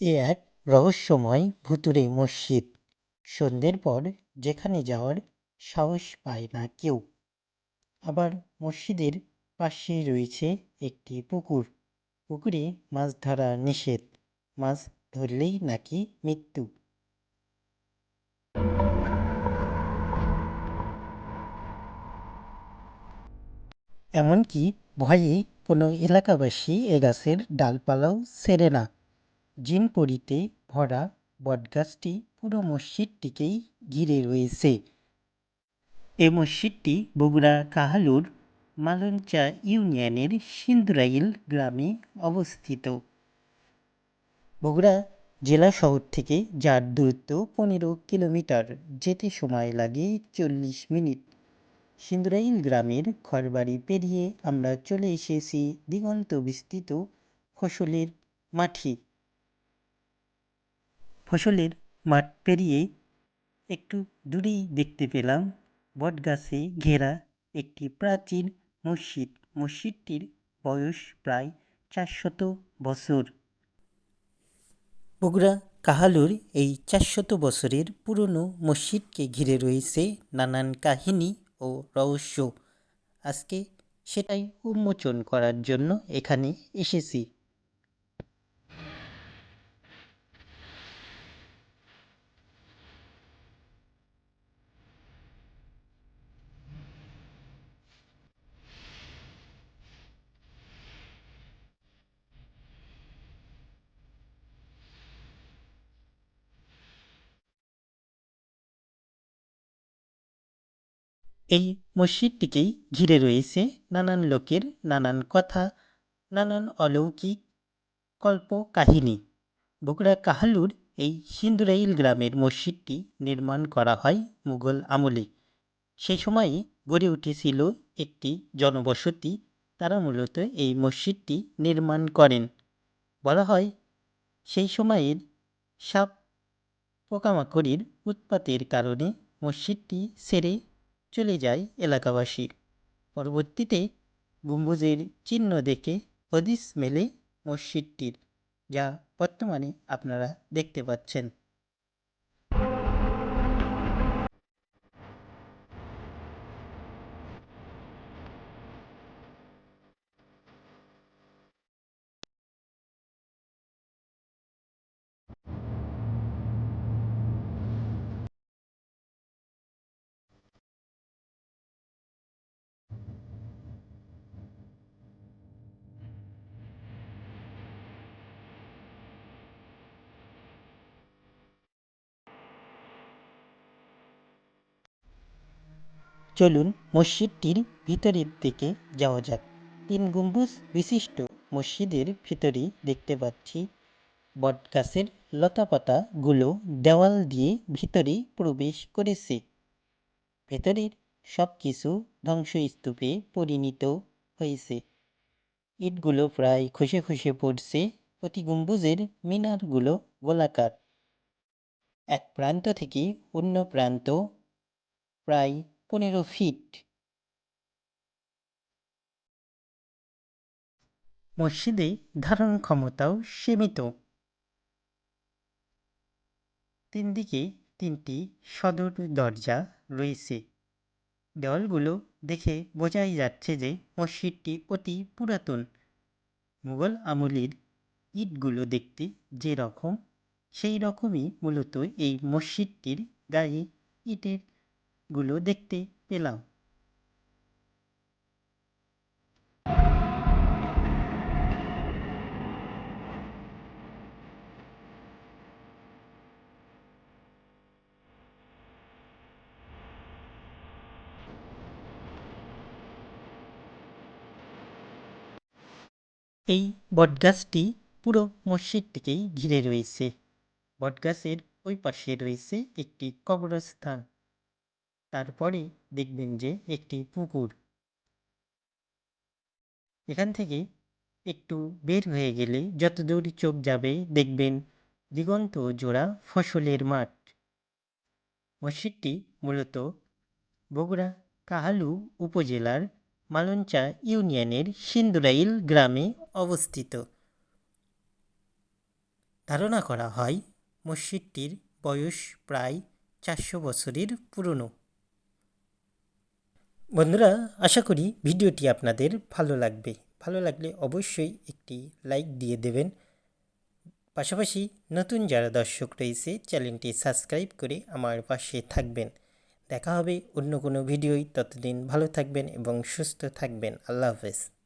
এ এক রহস্যময় ভুতুড়ে মসজিদ। সন্ধ্যের পর যেখানে যাওয়ার সাহস পায় না কেউ। আবার মসজিদের পাশে রয়েছে একটি পুকুর। পুকুরে মাছ ধরা নিষেধ। মাছ ধরলেই নাকি মৃত্যু। এমনকি ভয়ে কোনো এলাকাবাসী এ গাছের ডালপালাও ছেড়ে না। জিনপরিতে ভরা বটগাছটি পুরো মসজিদটিকেই ঘিরে রয়েছে। এ মসজিদটি বগুড়া কাহালুর মালঞ্চা ইউনিয়নের সিন্দুরাইল গ্রামে অবস্থিত। বগুড়া জেলা শহর থেকে যার দূরত্ব পনেরো কিলোমিটার, যেতে সময় লাগে চল্লিশ মিনিট। সিন্দুরাইল গ্রামের ঘরবাড়ি পেরিয়ে আমরা চলে এসেছি দিগন্ত বিস্তৃত ফসলের মাঠে। ফসলের মাঠ পেরিয়ে একটু দূরেই দেখতে পেলাম বটগাছে ঘেরা একটি প্রাচীন মসজিদ। মসজিদটির বয়স প্রায় চারশত বছর। বগুড়া কাহালুর এই চারশত বছরের পুরনো মসজিদকে ঘিরে রয়েছে নানান কাহিনী ও রহস্য। আজকে সেটাই উন্মোচন করার জন্য এখানে এসেছি। এই মসজিদটিকেই ঘিরে রয়েছে নানান লোকের নানান কথা, নানান অলৌকিক কল্প কাহিনী বগুড়া কাহালুর এই সিন্দুরাইল গ্রামের মসজিদটি নির্মাণ করা হয় মুঘল আমলে। সেই সময়ে গড়ে উঠেছিল একটি জনবসতি। তারা মূলত এই মসজিদটি নির্মাণ করেন। বলা হয়, সেই সময়ের সাপ পোকামাকড়ির উৎপাতের কারণে মসজিদটি ছেড়ে চলে যায় এলাকাবাসীর পরবর্তীতে গম্বুজের চিহ্ন দেখে হদিস মেলে মসজিদটির, যা বর্তমানে আপনারা দেখতে পাচ্ছেন। চলুন মসজিদটির ভিতরের দিকে যাওয়া যাক। তিন গম্বুজ বিশিষ্ট মসজিদের ভিতরে দেখতে পাচ্ছি। বটগাছের লতাপাতাগুলো দেওয়াল দিয়ে ভিতরে প্রবেশ করেছে। ভেতরের সব কিছু ধ্বংসস্তূপে পরিণত হয়েছে। ইটগুলো প্রায় খসে খসে পড়ছে। প্রতি গম্বুজের মিনারগুলো গোলাকার। এক প্রান্ত থেকে অন্য প্রান্ত প্রায় পনেরো ফিট মসজিদে ধারণ ক্ষমতাও সীমিত। তিন দিকে তিনটি সদর দরজা রয়েছে। দেওয়ালগুলো দেখে বোঝাই যাচ্ছে যে মসজিদটি অতি পুরাতন। মুঘল আমলের ইটগুলো দেখতে যেরকম, সেই রকমই মূলত এই মসজিদটির গায়ে ইটের গুলো দেখতে পেলাম। এই বটগাছটি পুরো মসজিদটিকেই ঘিরে রয়েছে। বটগাছের ওই পাশে রয়েছে একটি কবরস্থান। তারপরে দেখবেন যে একটি পুকুর। এখান থেকে একটু বের হয়ে গেলে যত দূর চোখ যাবে দেখবেন দিগন্ত জোড়া ফসলের মাঠ। মসজিদটি মূলত বগুড়া কাহালু উপজেলার মালঞ্চা ইউনিয়নের সিন্দুরাইল গ্রামে অবস্থিত। ধারণা করা হয়, মসজিদটির বয়স প্রায় চারশো বছরের পুরনো। বন্ধুরা, আশা করি ভিডিওটি আপনাদের ভালো লাগবে। ভালো লাগলে অবশ্যই একটি লাইক দিয়ে দেবেন। পাশাপাশি নতুন যারা দর্শক রয়েছে, চ্যানেলটি সাবস্ক্রাইব করে আমার পাশে থাকবেন। দেখা হবে অন্য কোনো ভিডিওই ততদিন ভালো থাকবেন এবং সুস্থ থাকবেন। আল্লাহ হাফেজ।